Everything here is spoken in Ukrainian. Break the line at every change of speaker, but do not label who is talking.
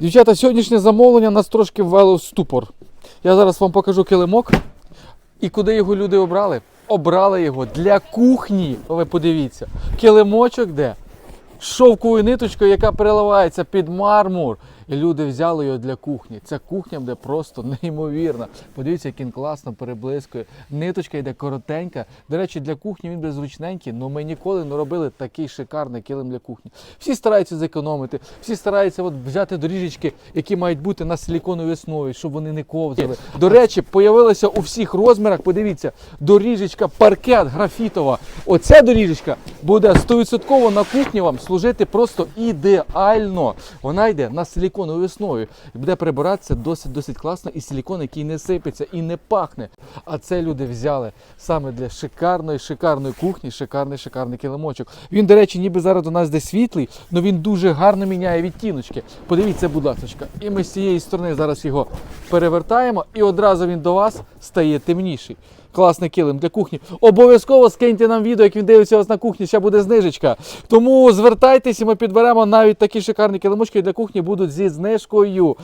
Дівчата, сьогоднішнє замовлення нас трошки ввело в ступор. Я зараз вам покажу килимок. І куди його люди обрали? Обрали його для кухні. Ви подивіться. Килимочок де? Шовковою ниточкою, яка переливається під мармур. І люди взяли його для кухні. Ця кухня буде просто неймовірна. Подивіться, як він класно переблискує. Ниточка йде коротенька. До речі, для кухні він буде зручненький, але ми ніколи не робили такий шикарний килим для кухні. Всі стараються зекономити, всі стараються от взяти доріжечки, які мають бути на силіконовій основі, щоб вони не ковзали. До речі, появилася у всіх розмірах. Подивіться, доріжечка паркет графітова. Оця доріжечка буде 100% на кухні вам служити просто ідеально. Вона йде на силіконовій основі і буде прибиратися досить досить класно. І силікон, який не сипеться і не пахне. А це люди взяли саме для шикарної, шикарної кухні, шикарний, шикарний килимочок. Він, до речі, ніби зараз у нас десь світлий, але він дуже гарно міняє відтіночки. Подивіться, будь ласка. І ми з цієї сторони зараз його перевертаємо, і одразу він до вас стає темніший. Класний килим для кухні. Обов'язково скиньте нам відео, як він дивиться вас на кухні, ще буде знижечка. Тому звертайтеся, ми підберемо навіть такі шикарні килимочки для кухні будуть зі знижкою.